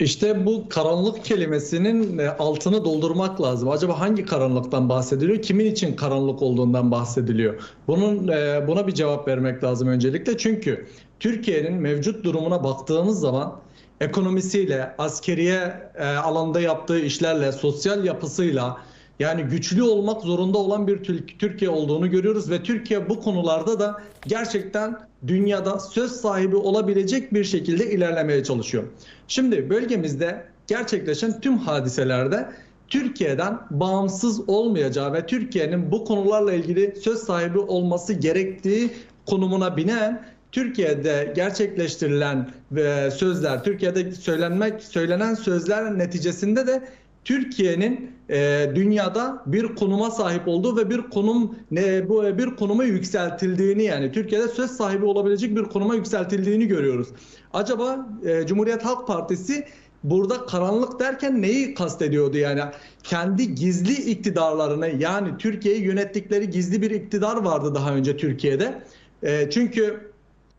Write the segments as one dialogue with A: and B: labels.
A: İşte bu karanlık kelimesinin e, altını doldurmak lazım. Acaba hangi karanlıktan bahsediliyor? Kimin için karanlık olduğundan bahsediliyor? Bunun e, buna bir cevap vermek lazım öncelikle. Çünkü Türkiye'nin mevcut durumuna baktığımız zaman ekonomisiyle, askeriye e, alanda yaptığı işlerle, sosyal yapısıyla yani güçlü olmak zorunda olan bir Tür- Türkiye olduğunu görüyoruz ve Türkiye bu konularda da gerçekten dünyada söz sahibi olabilecek bir şekilde ilerlemeye çalışıyor. Şimdi bölgemizde gerçekleşen tüm hadiselerde Türkiye'den bağımsız olmayacağı ve Türkiye'nin bu konularla ilgili söz sahibi olması gerektiği konumuna binen Türkiye'de gerçekleştirilen e, sözler, Türkiye'de söylenmek söylenen sözler neticesinde de Türkiye'nin e, dünyada bir konuma sahip olduğu ve bir konum ne bu bir konuma yükseltildiğini yani Türkiye'de söz sahibi olabilecek bir konuma yükseltildiğini görüyoruz. Acaba e, Cumhuriyet Halk Partisi burada karanlık derken neyi kastediyordu yani? Kendi gizli iktidarlarını yani Türkiye'yi yönettikleri gizli bir iktidar vardı daha önce Türkiye'de. E, çünkü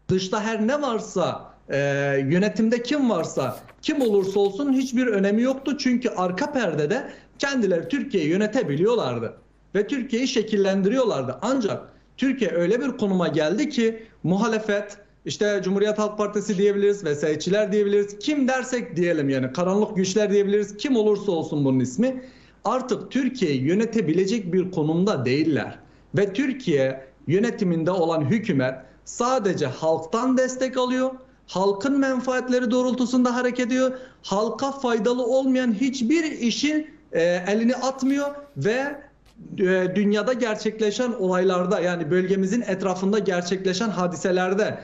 A: dışta her ne varsa e, yönetimde kim varsa kim olursa olsun hiçbir önemi yoktu. Çünkü arka perdede kendileri Türkiye'yi yönetebiliyorlardı ve Türkiye'yi şekillendiriyorlardı. Ancak Türkiye öyle bir konuma geldi ki muhalefet işte Cumhuriyet Halk Partisi diyebiliriz, vesayetçiler diyebiliriz. Kim dersek diyelim yani karanlık güçler diyebiliriz. Kim olursa olsun bunun ismi. Artık Türkiye'yi yönetebilecek bir konumda değiller. Ve Türkiye yönetiminde olan hükümet sadece halktan destek alıyor. Halkın menfaatleri doğrultusunda hareket ediyor. Halka faydalı olmayan hiçbir işin e, elini atmıyor ve e, dünyada gerçekleşen olaylarda yani bölgemizin etrafında gerçekleşen hadiselerde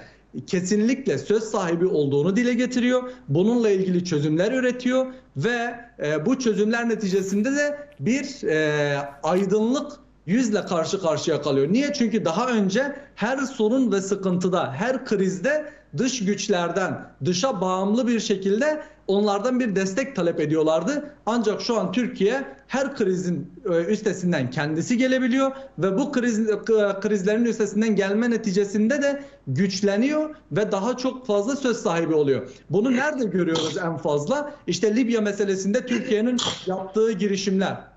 A: kesinlikle söz sahibi olduğunu dile getiriyor. Bununla ilgili çözümler üretiyor ve e, bu çözümler neticesinde de bir e, aydınlık yüzle karşı karşıya kalıyor. Niye? Çünkü daha önce her sorun ve sıkıntıda, her krizde dış güçlerden, dışa bağımlı bir şekilde onlardan bir destek talep ediyorlardı. Ancak şu an Türkiye her krizin e, üstesinden kendisi gelebiliyor ve bu kriz, e, krizlerin üstesinden gelme neticesinde de güçleniyor ve daha çok fazla söz sahibi oluyor. Bunu nerede görüyoruz en fazla? İşte Libya meselesinde Türkiye'nin yaptığı girişimler.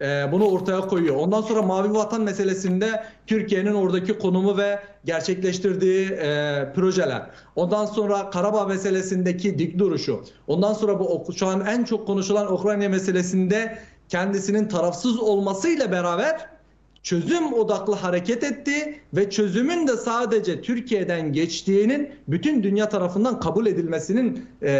A: Ee, bunu ortaya koyuyor. Ondan sonra Mavi Vatan meselesinde Türkiye'nin oradaki konumu ve gerçekleştirdiği e, projeler. Ondan sonra Karabağ meselesindeki dik duruşu. Ondan sonra bu şu an en çok konuşulan Ukrayna meselesinde kendisinin tarafsız olmasıyla beraber çözüm odaklı hareket etti ve çözümün de sadece Türkiye'den geçtiğinin bütün dünya tarafından kabul edilmesinin e,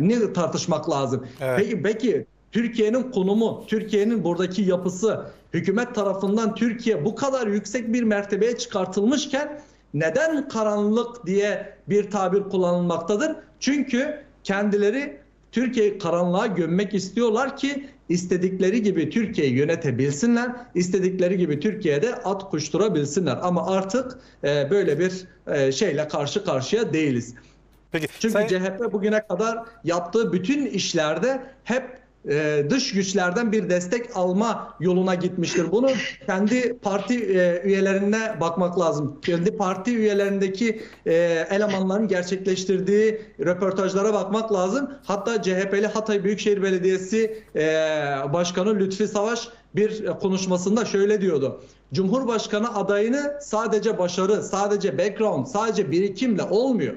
A: ne tartışmak lazım.
B: Evet.
A: Peki peki Türkiye'nin konumu, Türkiye'nin buradaki yapısı, hükümet tarafından Türkiye bu kadar yüksek bir mertebeye çıkartılmışken neden karanlık diye bir tabir kullanılmaktadır? Çünkü kendileri Türkiye'yi karanlığa gömmek istiyorlar ki istedikleri gibi Türkiye'yi yönetebilsinler, istedikleri gibi Türkiye'de at kuşturabilsinler. Ama artık e, böyle bir e, şeyle karşı karşıya değiliz.
B: Peki
A: Çünkü
B: Sayın-
A: CHP bugüne kadar yaptığı bütün işlerde hep e, dış güçlerden bir destek alma yoluna gitmiştir. Bunu kendi parti e, üyelerine bakmak lazım. Kendi parti üyelerindeki e, elemanların gerçekleştirdiği röportajlara bakmak lazım. Hatta CHP'li Hatay Büyükşehir Belediyesi e, Başkanı Lütfi Savaş bir konuşmasında şöyle diyordu. Cumhurbaşkanı adayını sadece başarı, sadece background, sadece birikimle olmuyor.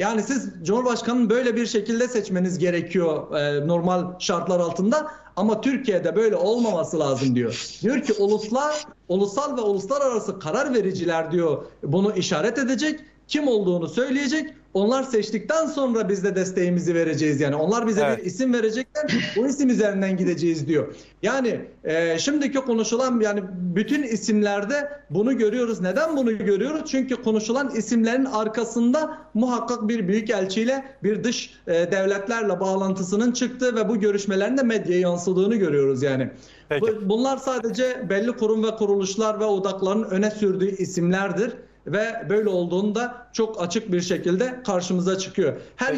A: Yani siz Cumhurbaşkanı'nı böyle bir şekilde seçmeniz gerekiyor e, normal şartlar altında ama Türkiye'de böyle olmaması lazım diyor. Diyor ki uluslar, ulusal ve uluslararası karar vericiler diyor bunu işaret edecek, kim olduğunu söyleyecek. Onlar seçtikten sonra biz de desteğimizi vereceğiz. Yani onlar bize
B: Evet.
A: bir isim verecekler. Bu isim üzerinden gideceğiz diyor. Yani e, şimdiki konuşulan yani bütün isimlerde bunu görüyoruz. Neden bunu görüyoruz? Çünkü konuşulan isimlerin arkasında muhakkak bir büyükelçiyle bir dış e, devletlerle bağlantısının çıktığı ve bu görüşmelerin de medyaya yansıdığını görüyoruz yani.
B: Peki.
A: Bu- Bunlar sadece belli kurum ve kuruluşlar ve odakların öne sürdüğü isimlerdir ve böyle olduğunda çok açık bir şekilde karşımıza çıkıyor. Her